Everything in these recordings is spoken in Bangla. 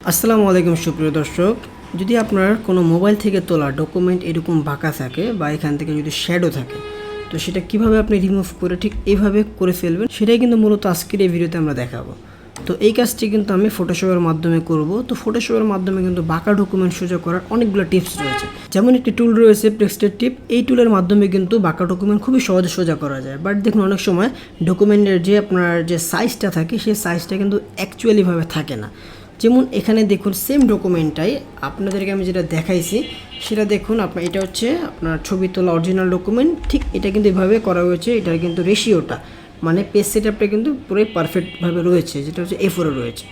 আসসালামু আলাইকুম, সুপ্রিয় দর্শক। যদি আপনার কোনো মোবাইল থেকে তোলা ডকুমেন্ট এরকম বাঁকা থাকে বা এখান থেকে যদি শ্যাডো থাকে, তো সেটা কীভাবে আপনি রিমুভ করে ঠিক এইভাবে করে ফেলবেন, সেটাই কিন্তু মূলত আজকের এই ভিডিওতে আমরা দেখাবো। তো এই কাজটি কিন্তু আমি ফটোশপের মাধ্যমে করব। তো ফটোশপের মাধ্যমে কিন্তু বাঁকা ডকুমেন্ট সোজা করার অনেকগুলো টিপস রয়েছে। যেমন একটি টুল রয়েছে প্রেক্সটের টিপ এই টুলের মাধ্যমে কিন্তু বাঁকা ডকুমেন্ট খুবই সহজে সোজা করা যায়। বাট দেখুন, অনেক সময় ডকুমেন্টের যে আপনার যে সাইজটা থাকে, সেই সাইজটা কিন্তু অ্যাকচুয়ালিভাবে থাকে না। যেমন এখানে দেখুন সেম ডকুমেন্টটাই আপনাদেরকে আমি যেটা দেখাইছি, সেটা দেখুন আপনার এটা হচ্ছে আপনার ছবি তোলা অরিজিনাল ডকুমেন্ট ঠিক এটা কিন্তু এভাবে করা হয়েছে, এটার কিন্তু রেশিওটা মানে পেজ সেটআপটা কিন্তু পুরোই পারফেক্টভাবে রয়েছে, যেটা হচ্ছে এ রয়েছে।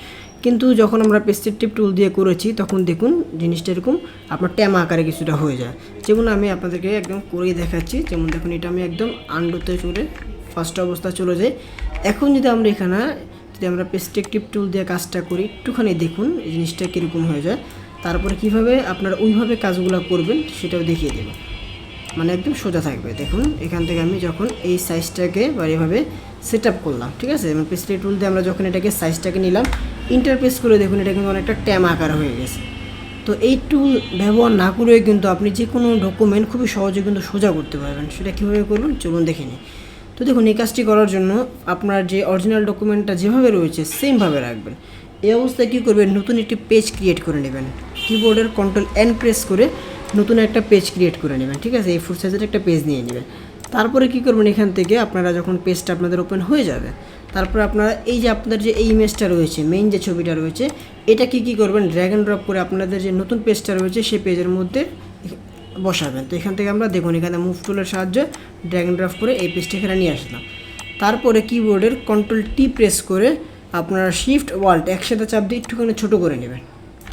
কিন্তু যখন আমরা পেস্টের টিপ টুল দিয়ে করেছি, তখন দেখুন জিনিসটা এরকম আপনার ট্যামা আকারে কিছুটা হয়ে যায়। যেমন আমি আপনাদেরকে একদম করেই দেখাচ্ছি, যেমন দেখুন এটা আমি একদম আন্ডোতে চলে ফার্স্ট অবস্থা চলে যাই। এখন যদি আমরা এখানে যদি আমরা পেস্টেকটিভ টুল দিয়ে কাজটা করি, একটুখানি দেখুন এই জিনিসটা কীরকম হয়ে যায়। তারপরে কীভাবে আপনারা ওইভাবে কাজগুলো করবেন সেটাও দেখিয়ে দেবো। মানে একদম সোজা থাকবে। দেখুন, এখান থেকে আমি যখন এই সাইজটাকে বা এভাবে সেট আপ করলাম, ঠিক আছে? এবং পেস্টে টুল দিয়ে আমরা যখন এটাকে সাইজটাকে নিলাম ইন্টারপেস করে দেখুন, এটা কিন্তু অনেকটা ট্যাম আকার হয়ে গেছে। তো এই টুল ব্যবহার না করেও কিন্তু আপনি যে কোনো ডকুমেন্ট খুবই সহজে কিন্তু সোজা করতে পারবেন। সেটা কীভাবে করবেন? চলুন দেখে নিই। তো দেখুন, এই কাজটি করার জন্য আপনার যে অরিজিনাল ডকুমেন্টটা যেভাবে রয়েছে সেমভাবে রাখবেন। এই অবস্থায় কী করবেন, নতুন একটি পেজ ক্রিয়েট করে নেবেন। কিবোর্ডের কন্ট্রোল এন প্রেস করে নতুন একটা পেজ ক্রিয়েট করে নেবেন, ঠিক আছে? এই ফুল সাইজের একটা পেজ নিয়ে নেবেন। তারপরে কী করবেন, এখান থেকে আপনারা যখন পেজটা আপনাদের ওপেন হয়ে যাবে, তারপরে আপনারা এই যে আপনাদের যে এই ইমেজটা রয়েছে মেইন যে ছবিটা রয়েছে এটা কি কী করবেন ড্র্যাগ অ্যান্ড ড্রপ করে আপনাদের যে নতুন পেজটা রয়েছে, সেই পেজের মধ্যে বসাবেন। তো এখান থেকে আমরা দেখুন, এখানে মুভ টুলের সাহায্যে ড্র্যাগ ড্রাফ করে এই পেজটা এখানে নিয়ে আসলাম। তারপরে কিবোর্ডের কন্ট্রোল টি প্রেস করে আপনারা শিফট ওয়াল্ট একসাথে চাপ দিয়ে একটুখানি ছোটো করে নেবেন।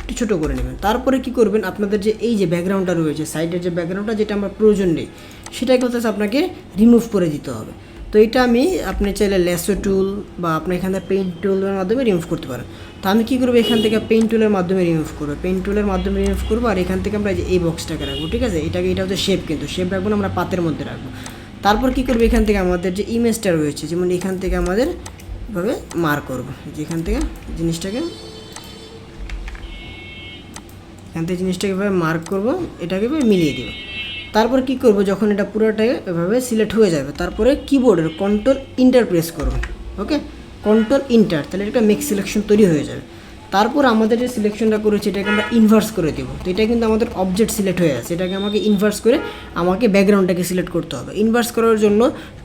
একটু ছোটো করে নেবেন। তারপরে কি করবেন, আপনাদের যে এই যে ব্যাকগ্রাউন্ডটা রয়েছে সাইডের যে ব্যাকগ্রাউন্ডটা যেটা আমার প্রয়োজন নেই, সেটাকে হচ্ছে আপনাকে রিমুভ করে দিতে হবে। তো এটা আমি আপনি চাইলে লেসো টুল বা আপনি এখানে পেইন্ট টুলের মাধ্যমে রিমুভ করতে পারেন। তো আমি কী করব? এখান থেকে পেইন্ট টুলের মাধ্যমে রিমুভ করব। পেইন্ট টুলের মাধ্যমে রিমুভ করব আর এখান থেকে আমরা এই বক্সটাকে রাখব, ঠিক আছে? এটাকে, এটা হচ্ছে শেপ কিন্তু। শেপ রাখব না, আমরা পাতের মধ্যে রাখব। তারপর কী করব? এখান থেকে আমাদের যে ইমেজটা রয়েছে, যেমন এখান থেকে আমাদের এভাবে মার করব। যেখান থেকে জিনিসটাকে, এখান থেকে জিনিসটাকে এভাবে মার্ক করব, এটাকে এভাবে মিলিয়ে দেবো। তারপর কি করব, যখন এটা পুরোটাই এভাবে সিলেক্ট হয়ে যাবে, তারপরে কিবোর্ডের কন্ট্রোল ইন্টার প্রেস করব ওকে কন্ট্রোল ইন্টার তাহলে এটা মেক সিলেকশন তৈরি হয়ে যাবে। তারপর আমাদের যে সিলেকশনটা করেছি, এটাকে আমরা ইনভার্স করে দেবো। তো এটা কিন্তু আমাদের অবজেক্ট সিলেক্ট হয়ে আছে, এটাকে আমাকে ইনভার্স করে আমাকে ব্যাকগ্রাউন্ডটাকে সিলেক্ট করতে হবে। ইনভার্স করার জন্য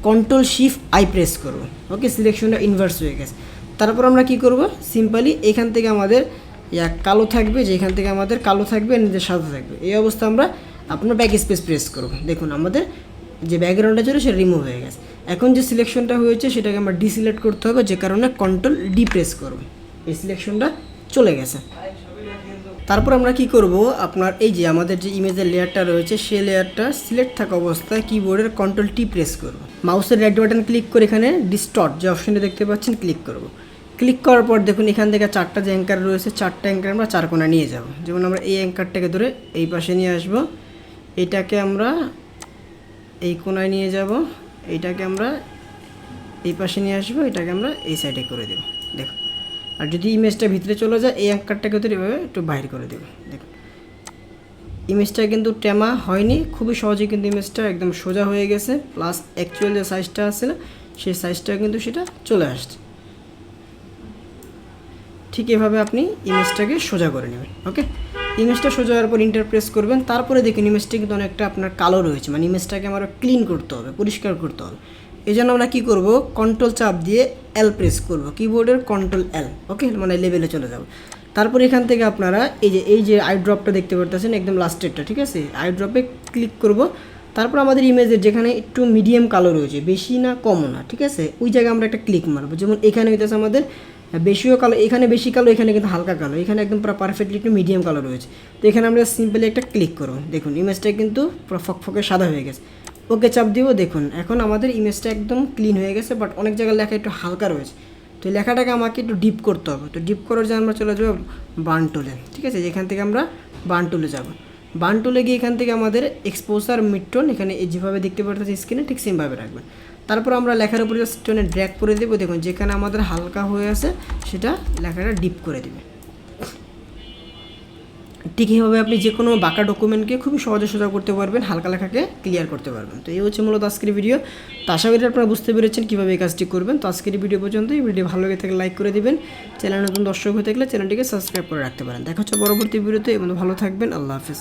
কন্ট্রোল শিফট আই প্রেস করব ওকে সিলেকশনটা ইনভার্স হয়ে গেছে। তারপর আমরা কি করব সিম্পলি এখান থেকে আমাদের কালো থাকবে যে এখান থেকে আমাদের কালো থাকবে নিজের সাদা থাকবে। এই অবস্থা আমরা আপনার ব্যাক স্পেস প্রেস করব দেখুন, আমাদের যে ব্যাকগ্রাউন্ডটা ছিল সেটা রিমুভ হয়ে গেছে। এখন যে সিলেকশনটা হয়েছে, সেটাকে আমরা ডিসিলেক্ট করতে হবে, যে কারণে কন্ট্রোল ডি প্রেস করব এই সিলেকশনটা চলে গেছে। তারপর আমরা কি করব? আপনার এই যে আমাদের যে ইমেজের লেয়ারটা রয়েছে, সেই লেয়ারটা সিলেক্ট থাকা অবস্থায় কিবোর্ডের কন্ট্রোল টি প্রেস করব। মাউসের রেড বাটন ক্লিক করে এখানে ডিস্টর্ট যে অপশনটা দেখতে পাচ্ছেন ক্লিক করব। ক্লিক করার পর দেখুন, এখান থেকে চারটা যে অ্যাঙ্কার রয়েছে, চারটা অ্যাঙ্কার আমরা চার কোণা নিয়ে যাব। যেমন আমরা এই অ্যাঙ্কারটাকে ধরে এই পাশে নিয়ে আসব। এটাকে আমরা এই কোণায় নিয়ে যাব এইটাকে আমরা এই পাশে নিয়ে আসব, এটাকে আমরা এই সাইডে করে দেবো। দেখুন আর যদি ইমেজটা ভিতরে চলে যায়, এই অ্যাঙ্কারটাকে ধরে এভাবে একটু বাইর করে দেবো। দেখুন ইমেজটা কিন্তু টেমা হয়নি, খুবই সহজে কিন্তু ইমেজটা একদম সোজা হয়ে গেছে প্লাস অ্যাকচুয়াল যে সাইজটা আছে না, সেই সাইজটা কিন্তু সেটা চলে আসছে। ঠিক এভাবে আপনি ইমেজটাকে সোজা করে নেবেন ওকে ইমেজটা সোজা হওয়ার পর ইন্টারপ্রেস করবেন, তারপরে দেখুন ইমেজটা কিন্তু অনেকটা আপনার কালো রয়েছে মানে ইমেজটাকে আমার ক্লিন করতে হবে, পরিষ্কার করতে হবে। এই জন্য আমরা কী করব? কন্ট্রোল চাপ দিয়ে এল প্রেস করব কিবোর্ডের কন্ট্রোল এল ওকে মানে লেভেলে চলে যাব। তারপর এখান থেকে আপনারা এই যে এই যে আই ড্রপটা দেখতে পারতেছেন, একদম লাস্টেরটা ঠিক আছে? আই ড্রপে ক্লিক করব, তারপর আমাদের ইমেজের যেখানে একটু মিডিয়াম কালো রয়েছে, বেশি না, কমও না, ঠিক আছে? ওই জায়গায় আমরা একটা ক্লিক মারবো, যেমন এখানে হইতেছে আমাদের বেশিও কালো, এখানে বেশি কালো, এখানে কিন্তু হালকা কালো। এখানে একদম পুরো পারফেক্টলি একটু মিডিয়াম কালো রয়েছে। তো এখানে আমরা সিম্পলি একটা ক্লিক করব। দেখুন ইমেজটা কিন্তু ফকফকে সাদা হয়ে গেছে। ওকে, চাপ দিব, দেখুন, এখন আমাদের ইমেজটা একদম ক্লিন হয়ে গেছে বাট অনেক জায়গায় লেখা একটু হালকা রয়েছে। তো লেখাটাকে আমাকে একটু ডিপ করতে হবে। তো ডিপ করার জন্য আমরা চলে যাব বান টুলে ঠিক আছে? যেখান থেকে আমরা বান টুলে যাব। বান টুলে গিয়ে এখান থেকে আমাদের এক্সপোজার মিডটোন এখানে যেভাবে দেখতে পারতেছি স্ক্রিনে ঠিক সেমভাবে রাখবেন। তারপর আমরা লেখার উপরে স্টোনে ড্র্যাগ করে দেবো। দেখুন, যেখানে আমাদের হালকা হয়ে আছে, সেটা লেখাটা ডিপ করে দেবে। ঠিক এইভাবে আপনি যে কোনো বাঁকা ডকুমেন্টকে খুবই সহজে সোজা করতে পারবেন, হালকা লেখাকে ক্লিয়ার করতে পারবেন। তো এই হচ্ছে মূলত আজকের ভিডিও তো আশা করি আপনারা বুঝতে পেরেছেন কীভাবে এই কাজটি করবেন। তো আজকের ভিডিও পর্যন্ত, এই ভিডিও ভালো লেগে থাকলে লাইক করে দিবেন। চ্যানেল নতুন দর্শক হয়ে থাকলে চ্যানেলটিকে সাবস্ক্রাইব করে রাখতে পারেন। দেখা হচ্ছে পরবর্তী ভিডিওতে এবং ভালো থাকবেন। আল্লাহ হাফিজ।